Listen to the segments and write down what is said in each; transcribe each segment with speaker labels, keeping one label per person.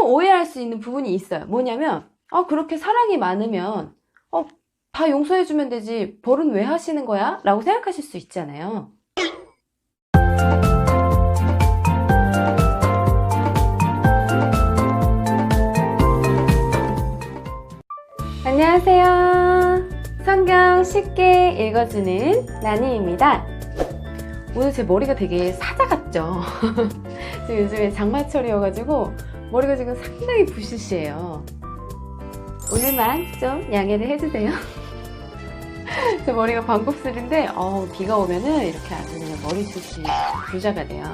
Speaker 1: 또 오해할 수 있는 부분이 있어요. 뭐냐면, 어, 그렇게 사랑이 많으면, 어, 다 용서해주면 되지. 벌은 왜 하시는 거야? 라고 생각하실 수 있잖아요. 안녕하세요. 성경 쉽게 읽어주는 나니입니다. 오늘 제 머리가 되게 사자 같죠? 지금 요즘에 장마철이어가지고 머리가 지금 상당히 부시시해요. 오늘만 좀 양해를 해주세요. 제 머리가 반곱슬인데 어, 비가 오면은 이렇게 아주 그냥 머리숱이 부자가 돼요.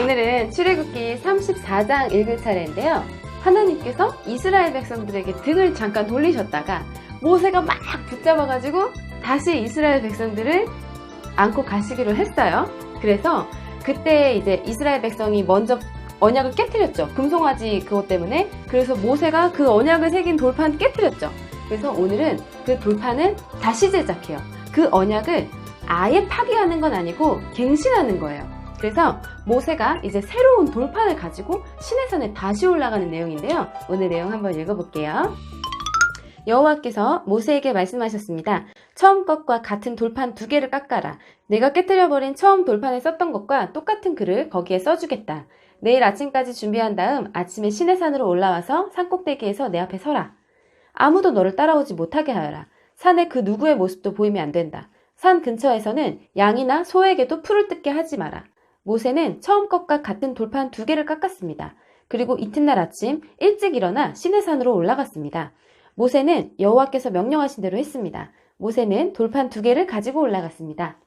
Speaker 1: 오늘은 출애굽기 34장 읽을 차례인데요. 하나님께서 이스라엘 백성들에게 등을 잠깐 돌리셨다가 모세가 막 붙잡아가지고 다시 이스라엘 백성들을 안고 가시기로 했어요. 그래서 그때 이제 이스라엘 백성이 먼저 언약을 깨뜨렸죠. 금송아지 그것 때문에. 그래서 모세가 그 언약을 새긴 돌판 깨뜨렸죠. 그래서 오늘은 그 돌판을 다시 제작해요. 그 언약을 아예 파기하는 건 아니고 갱신하는 거예요. 그래서 모세가 이제 새로운 돌판을 가지고 시내산에 다시 올라가는 내용인데요. 오늘 내용 한번 읽어볼게요. 여호와께서 모세에게 말씀하셨습니다. 처음 것과 같은 돌판 두 개를 깎아라. 내가 깨뜨려버린 처음 돌판에 썼던 것과 똑같은 글을 거기에 써주겠다. 내일 아침까지 준비한 다음 아침에 시내산으로 올라와서 산꼭대기에서 내 앞에 서라. 아무도 너를 따라오지 못하게 하여라. 산에 그 누구의 모습도 보이면 안 된다. 산 근처에서는 양이나 소에게도 풀을 뜯게 하지 마라. 모세는 처음 것과 같은 돌판 두 개를 깎았습니다. 그리고 이튿날 아침 일찍 일어나 시내산으로 올라갔습니다. 모세는 여호와께서 명령하신 대로 했습니다. 모세는 돌판 두 개를 가지고 올라갔습니다.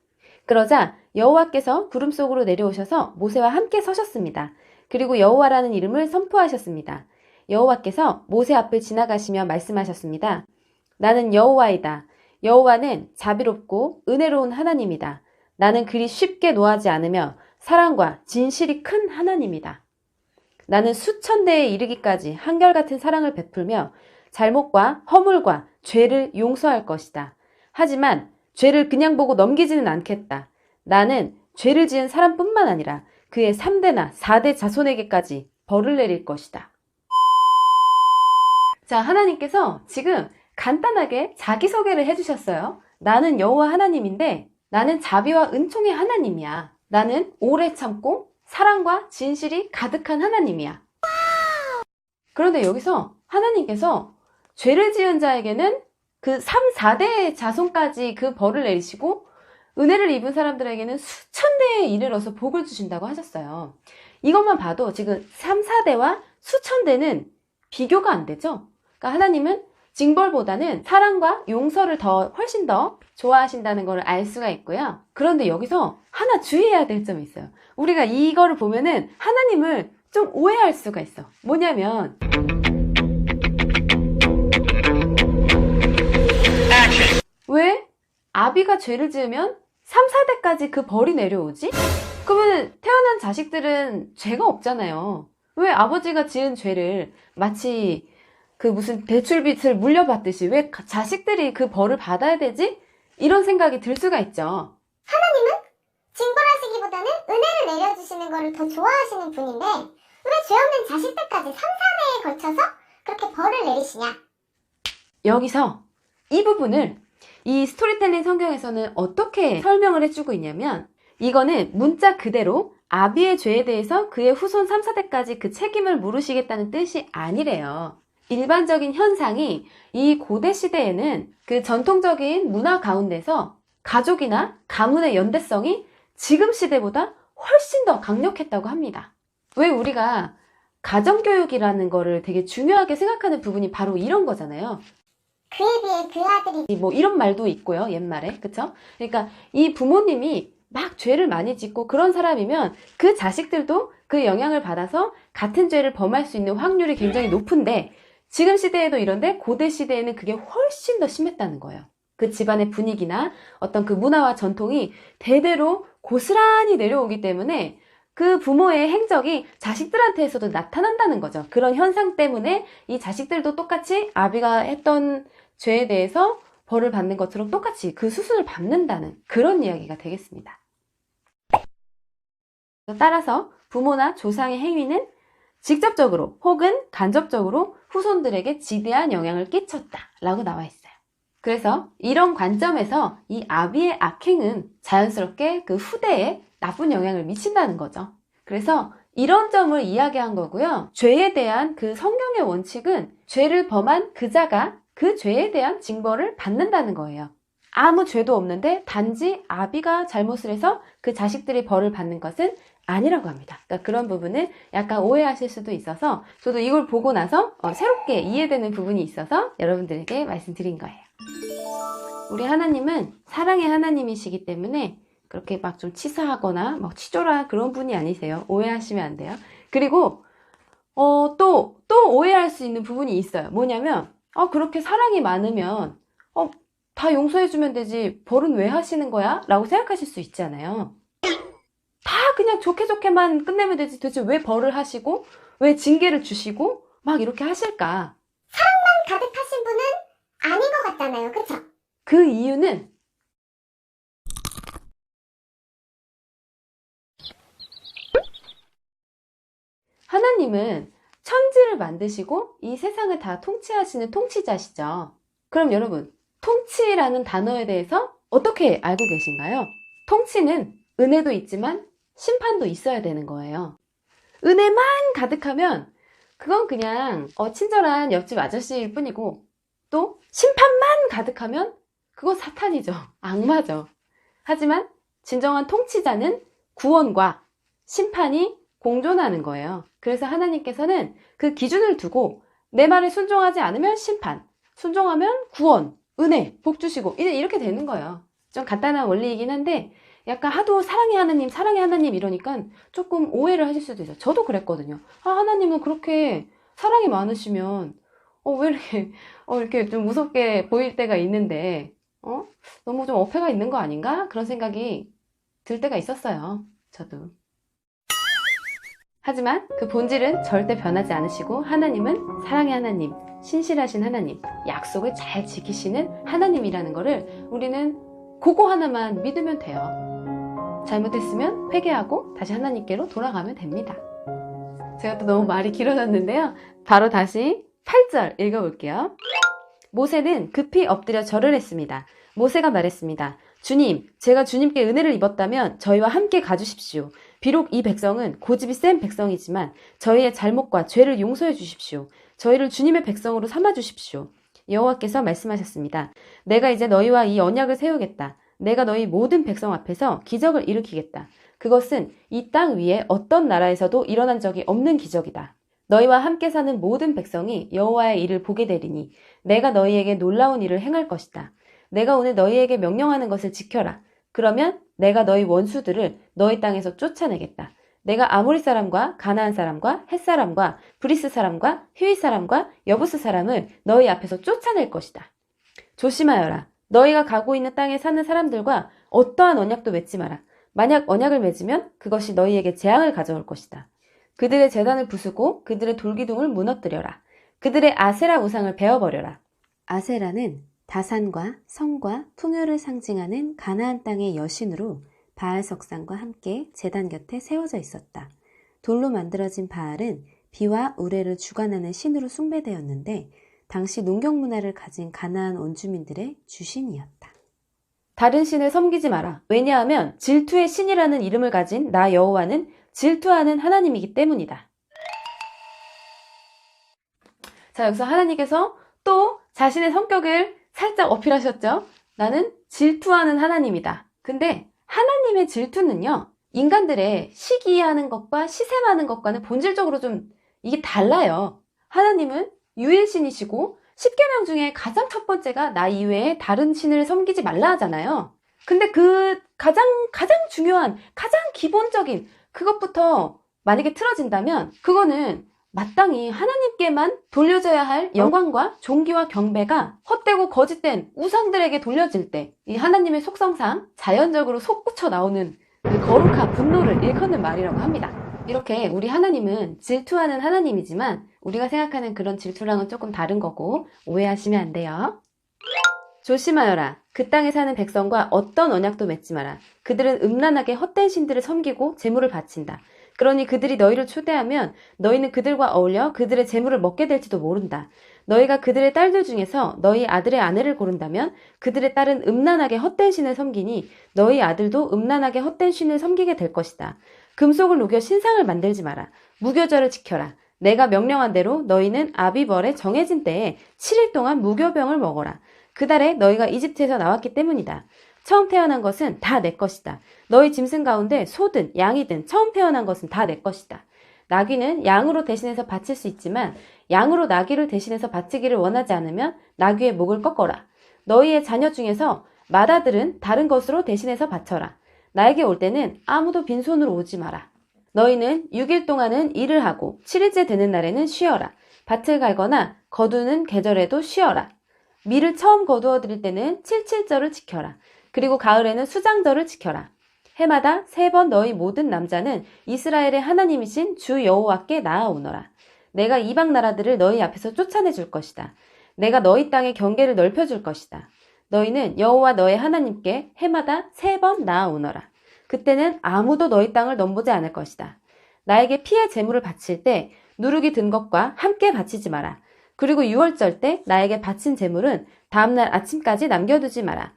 Speaker 1: 그러자 여호와께서 구름 속으로 내려오셔서 모세와 함께 서셨습니다. 그리고 여호와라는 이름을 선포하셨습니다. 여호와께서 모세 앞을 지나가시며 말씀하셨습니다. 나는 여호와이다. 여호와는 자비롭고 은혜로운 하나님이다. 나는 그리 쉽게 노하지 않으며 사랑과 진실이 큰 하나님이다. 나는 수천 대에 이르기까지 한결같은 사랑을 베풀며 잘못과 허물과 죄를 용서할 것이다. 하지만 죄를 그냥 보고 넘기지는 않겠다. 나는 죄를 지은 사람뿐만 아니라 그의 3대나 4대 자손에게까지 벌을 내릴 것이다. 자, 하나님께서 지금 간단하게 자기소개를 해주셨어요. 나는 여호와 하나님인데 나는 자비와 은총의 하나님이야. 나는 오래 참고 사랑과 진실이 가득한 하나님이야. 그런데 여기서 하나님께서 죄를 지은 자에게는 그 3, 4대 자손까지 그 벌을 내리시고 은혜를 입은 사람들에게는 수천 대에 이르러서 복을 주신다고 하셨어요. 이것만 봐도 지금 3, 4대와 수천 대는 비교가 안 되죠? 그러니까 하나님은 징벌보다는 사랑과 용서를 더 훨씬 더 좋아하신다는 걸알 수가 있고요. 그런데 여기서 하나 주의해야 될 점이 있어요. 우리가 이거를 보면은 하나님을 좀 오해할 수가 있어. 뭐냐면 왜 아비가 죄를 지으면 3, 4대까지 그 벌이 내려오지? 그러면 태어난 자식들은 죄가 없잖아요. 왜 아버지가 지은 죄를 마치 그 무슨 대출빚을 물려받듯이 왜 가- 자식들이 그 벌을 받아야 되지? 이런 생각이 들 수가 있죠.
Speaker 2: 징벌하시기보다는 은혜를 내려주시는 것을 더 좋아하시는 분인데 왜 죄 없는 자식들까지 3, 4대에 걸쳐서 그렇게 벌을 내리시냐?
Speaker 1: 여기서 이 부분을 이 스토리텔링 성경에서는 어떻게 설명을 해주고 있냐면 이거는 문자 그대로 아비의 죄에 대해서 그의 후손 3, 4대까지 그 책임을 물으시겠다는 뜻이 아니래요. 일반적인 현상이 이 고대 시대에는 그 전통적인 문화 가운데서 가족이나 가문의 연대성이 지금 시대보다 훨씬 더 강력했다고 합니다. 왜 우리가 가정교육이라는 거를 되게 중요하게 생각하는 부분이 바로 이런 거잖아요.
Speaker 2: 그에 비해 그 아들이
Speaker 1: 뭐 이런 말도 있고요, 옛말에. 그쵸? 그러니까 이 부모님이 막 죄를 많이 짓고 그런 사람이면 그 자식들도 그 영향을 받아서 같은 죄를 범할 수 있는 확률이 굉장히 높은데 지금 시대에도 이런데 고대 시대에는 그게 훨씬 더 심했다는 거예요. 그 집안의 분위기나 어떤 그 문화와 전통이 대대로 고스란히 내려오기 때문에 그 부모의 행적이 자식들한테서도 나타난다는 거죠. 그런 현상 때문에 이 자식들도 똑같이 아비가 했던 죄에 대해서 벌을 받는 것처럼 똑같이 그 수순을 밟는다는 그런 이야기가 되겠습니다. 따라서 부모나 조상의 행위는 직접적으로 혹은 간접적으로 후손들에게 지대한 영향을 끼쳤다. 라고 나와 있어요. 그래서 이런 관점에서 이 아비의 악행은 자연스럽게 그 후대에 나쁜 영향을 미친다는 거죠. 그래서 이런 점을 이야기한 거고요. 죄에 대한 그 성경의 원칙은 죄를 범한 그자가 그 죄에 대한 징벌을 받는다는 거예요. 아무 죄도 없는데 단지 아비가 잘못을 해서 그 자식들이 벌을 받는 것은 아니라고 합니다. 그러니까 그런 부분을 약간 오해하실 수도 있어서 저도 이걸 보고 나서 어, 새롭게 이해되는 부분이 있어서 여러분들에게 말씀드린 거예요. 우리 하나님은 사랑의 하나님이시기 때문에 그렇게 막 좀 치사하거나 막 치졸한 그런 분이 아니세요. 오해하시면 안 돼요. 그리고 어, 또, 또 오해할 수 있는 부분이 있어요. 뭐냐면, 어, 그렇게 사랑이 많으면, 어, 다 용서해주면 되지, 벌은 왜 하시는 거야? 라고 생각하실 수 있잖아요. 다 그냥 좋게 좋게만 끝내면 되지, 도대체 왜 벌을 하시고, 왜 징계를 주시고, 막 이렇게 하실까?
Speaker 2: 가득하신 분은 아닌 것 같잖아요. 그쵸?
Speaker 1: 그 이유는 하나님은 천지를 만드시고 이 세상을 다 통치하시는 통치자시죠. 그럼 여러분, 통치라는 단어에 대해서 어떻게 알고 계신가요? 통치는 은혜도 있지만 심판도 있어야 되는 거예요. 은혜만 가득하면 그건 그냥 어, 친절한 옆집 아저씨일 뿐이고 또 심판만 가득하면 그건 사탄이죠. 악마죠. 하지만 진정한 통치자는 구원과 심판이 공존하는 거예요. 그래서 하나님께서는 그 기준을 두고 내 말에 순종하지 않으면 심판, 순종하면 구원, 은혜, 복 주시고 이제 이렇게 되는 거예요. 좀 간단한 원리이긴 한데 약간 하도 사랑의 하나님, 사랑의 하나님 이러니까 조금 오해를 하실 수도 있어요. 저도 그랬거든요. 아, 하나님은 그렇게 사랑이 많으시면 어, 왜 이렇게 어, 이렇게 좀 무섭게 보일 때가 있는데 어? 너무 좀 어폐가 있는 거 아닌가? 그런 생각이 들 때가 있었어요. 저도. 하지만 그 본질은 절대 변하지 않으시고 하나님은 사랑의 하나님, 신실하신 하나님, 약속을 잘 지키시는 하나님이라는 거를 우리는 그거 하나만 믿으면 돼요. 잘못했으면 회개하고 다시 하나님께로 돌아가면 됩니다. 제가 또 너무 말이 길어졌는데요. 바로 다시 8절 읽어볼게요. 모세는 급히 엎드려 절을 했습니다. 모세가 말했습니다. 주님, 제가 주님께 은혜를 입었다면 저희와 함께 가주십시오. 비록 이 백성은 고집이 센 백성이지만 저희의 잘못과 죄를 용서해 주십시오. 저희를 주님의 백성으로 삼아 주십시오. 여호와께서 말씀하셨습니다. 내가 이제 너희와 이 언약을 세우겠다. 내가 너희 모든 백성 앞에서 기적을 일으키겠다. 그것은 이 땅 위에 어떤 나라에서도 일어난 적이 없는 기적이다. 너희와 함께 사는 모든 백성이 여호와의 일을 보게 되리니 내가 너희에게 놀라운 일을 행할 것이다. 내가 오늘 너희에게 명령하는 것을 지켜라. 그러면 내가 너희 원수들을 너희 땅에서 쫓아내겠다. 내가 아모리 사람과 가나안 사람과 헷 사람과 브리스 사람과 히위 사람과 여부스 사람을 너희 앞에서 쫓아낼 것이다. 조심하여라. 너희가 가고 있는 땅에 사는 사람들과 어떠한 언약도 맺지 마라. 만약 언약을 맺으면 그것이 너희에게 재앙을 가져올 것이다. 그들의 재단을 부수고 그들의 돌기둥을 무너뜨려라. 그들의 아세라 우상을 베어버려라. 아세라는 다산과 성과 풍요를 상징하는 가나안 땅의 여신으로 바알 석상과 함께 제단 곁에 세워져 있었다. 돌로 만들어진 바알은 비와 우레를 주관하는 신으로 숭배되었는데 당시 농경 문화를 가진 가나안 원주민들의 주신이었다. 다른 신을 섬기지 마라. 왜냐하면 질투의 신이라는 이름을 가진 나 여호와는 질투하는 하나님이기 때문이다. 자, 여기서 하나님께서 또 자신의 성격을 살짝 어필하셨죠? 나는 질투하는 하나님이다. 근데 하나님의 질투는요, 인간들의 시기하는 것과 시샘하는 것과는 본질적으로 좀 이게 달라요. 하나님은 유일신이시고 10계명 중에 가장 첫 번째가 나 이외에 다른 신을 섬기지 말라 하잖아요. 근데 그 가장 가장 중요한 가장 기본적인 그것부터 만약에 틀어진다면 그거는 마땅히 하나님께만 돌려져야 할 영광과 존귀와 경배가 헛되고 거짓된 우상들에게 돌려질 때 이 하나님의 속성상 자연적으로 솟구쳐 나오는 그 거룩한 분노를 일컫는 말이라고 합니다. 이렇게 우리 하나님은 질투하는 하나님이지만 우리가 생각하는 그런 질투랑은 조금 다른 거고 오해하시면 안 돼요. 조심하여라. 그 땅에 사는 백성과 어떤 언약도 맺지 마라. 그들은 음란하게 헛된 신들을 섬기고 재물을 바친다. 그러니 그들이 너희를 초대하면 너희는 그들과 어울려 그들의 재물을 먹게 될지도 모른다. 너희가 그들의 딸들 중에서 너희 아들의 아내를 고른다면 그들의 딸은 음란하게 헛된 신을 섬기니 너희 아들도 음란하게 헛된 신을 섬기게 될 것이다. 금속을 녹여 신상을 만들지 마라. 무교절을 지켜라. 내가 명령한 대로 너희는 아비벌의 정해진 때에 7일 동안 무교병을 먹어라. 그 달에 너희가 이집트에서 나왔기 때문이다. 처음 태어난 것은 다 내 것이다. 너희 짐승 가운데 소든 양이든 처음 태어난 것은 다 내 것이다. 나귀는 양으로 대신해서 바칠 수 있지만 양으로 나귀를 대신해서 바치기를 원하지 않으면 나귀의 목을 꺾어라. 너희의 자녀 중에서 마다들은 다른 것으로 대신해서 바쳐라. 나에게 올 때는 아무도 빈손으로 오지 마라. 너희는 6일 동안은 일을 하고 7일째 되는 날에는 쉬어라. 밭을 갈거나 거두는 계절에도 쉬어라. 밀을 처음 거두어 드릴 때는 칠칠절을 지켜라. 그리고 가을에는 수장절을 지켜라. 해마다 세 번 너희 모든 남자는 이스라엘의 하나님이신 주 여호와께 나아오너라. 내가 이방 나라들을 너희 앞에서 쫓아내 줄 것이다. 내가 너희 땅의 경계를 넓혀 줄 것이다. 너희는 여호와 너의 하나님께 해마다 세 번 나아오너라. 그때는 아무도 너희 땅을 넘보지 않을 것이다. 나에게 피의 제물을 바칠 때 누룩이 든 것과 함께 바치지 마라. 그리고 유월절 때 나에게 바친 제물은 다음날 아침까지 남겨두지 마라.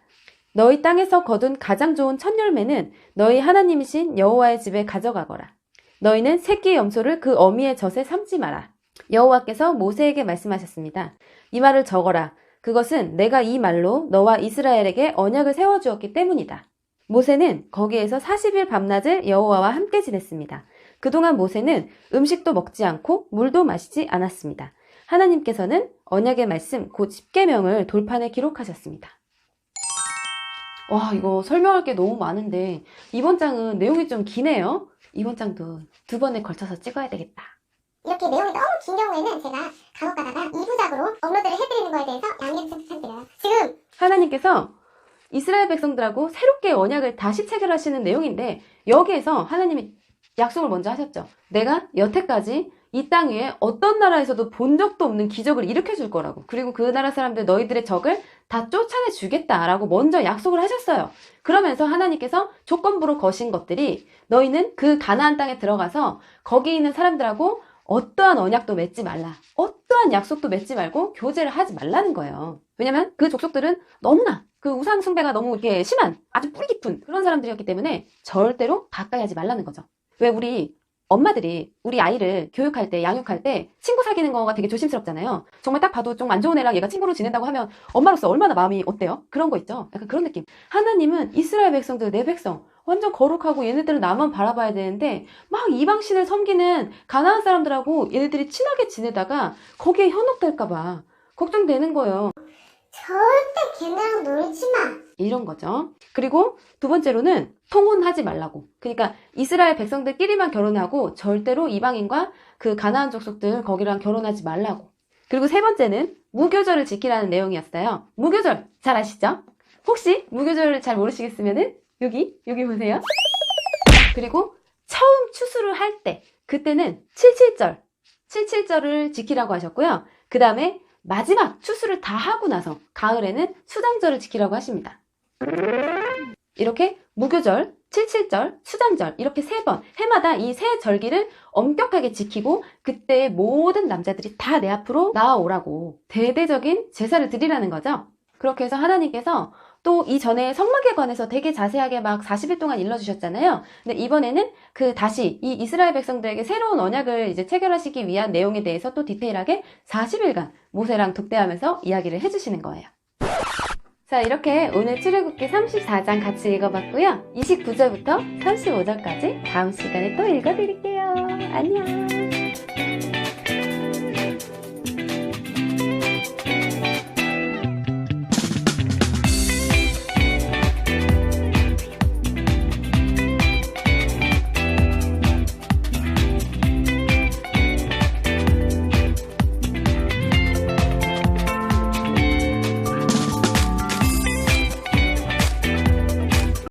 Speaker 1: 너희 땅에서 거둔 가장 좋은 첫 열매는 너희 하나님이신 여호와의 집에 가져가거라. 너희는 새끼 염소를 그 어미의 젖에 삼지 마라. 여호와께서 모세에게 말씀하셨습니다. 이 말을 적어라. 그것은 내가 이 말로 너와 이스라엘에게 언약을 세워주었기 때문이다. 모세는 거기에서 40일 밤낮을 여호와와 함께 지냈습니다. 그동안 모세는 음식도 먹지 않고 물도 마시지 않았습니다. 하나님께서는 언약의 말씀 곧 십계명을 돌판에 기록하셨습니다. 와, 이거 설명할 게 너무 많은데 이번 장은 내용이 좀 기네요. 이번 장도 두 번에 걸쳐서 찍어야 되겠다.
Speaker 2: 이렇게 내용이 너무 긴 경우에는 제가 간혹 가다가 2부작으로 업로드를 해드리는 거에 대해서 양해를 좀 부탁드려요. 지금
Speaker 1: 하나님께서 이스라엘 백성들하고 새롭게 언약을 다시 체결하시는 내용인데 여기에서 하나님이 약속을 먼저 하셨죠. 내가 여태까지 이 땅 위에 어떤 나라에서도 본 적도 없는 기적을 일으켜 줄 거라고. 그리고 그 나라 사람들 너희들의 적을 다 쫓아내 주겠다라고 먼저 약속을 하셨어요. 그러면서 하나님께서 조건부로 거신 것들이 너희는 그 가나안 땅에 들어가서 거기 있는 사람들하고 어떠한 언약도 맺지 말라. 어떠한 약속도 맺지 말고 교제를 하지 말라는 거예요. 왜냐면 그 족속들은 너무나 그 우상 숭배가 너무 이렇게 심한 아주 뿌리 깊은 그런 사람들이었기 때문에 절대로 가까이 하지 말라는 거죠. 왜 우리 엄마들이 우리 아이를 교육할 때, 양육할 때 친구 사귀는 거가 되게 조심스럽잖아요. 정말 딱 봐도 좀 안 좋은 애랑 얘가 친구로 지낸다고 하면 엄마로서 얼마나 마음이 어때요? 그런 거 있죠? 약간 그런 느낌. 하나님은 이스라엘 백성들, 내 백성, 완전 거룩하고 얘네들은 나만 바라봐야 되는데 막 이방신을 섬기는 가나안 사람들하고 얘네들이 친하게 지내다가 거기에 현혹될까봐 걱정되는 거예요.
Speaker 2: 절대 걔네랑 놀지 마.
Speaker 1: 이런 거죠. 그리고 두 번째로는 통혼하지 말라고. 그러니까 이스라엘 백성들끼리만 결혼하고 절대로 이방인과 그 가나안 족속들 거기랑 결혼하지 말라고. 그리고 세 번째는 무교절을 지키라는 내용이었어요. 무교절 잘 아시죠? 혹시 무교절을 잘 모르시겠으면은 여기 여기 보세요. 그리고 처음 추수를 할 때 그때는 77절 77절을 지키라고 하셨고요. 그 다음에 마지막 추수를 다 하고 나서 가을에는 수장절을 지키라고 하십니다. 이렇게 무교절, 칠칠절, 수장절 이렇게 세 번 해마다 이 세 절기를 엄격하게 지키고 그때 모든 남자들이 다 내 앞으로 나아오라고 대대적인 제사를 드리라는 거죠. 그렇게 해서 하나님께서 또 이전에 성막에 관해서 되게 자세하게 막 40일 동안 일러주셨잖아요. 근데 이번에는 그 다시 이 이스라엘 백성들에게 새로운 언약을 이제 체결하시기 위한 내용에 대해서 또 디테일하게 40일간 모세랑 독대하면서 이야기를 해주시는 거예요. 자, 이렇게 오늘 출애굽기 34장 같이 읽어봤고요. 29절부터 35절까지 다음 시간에 또 읽어드릴게요. 안녕.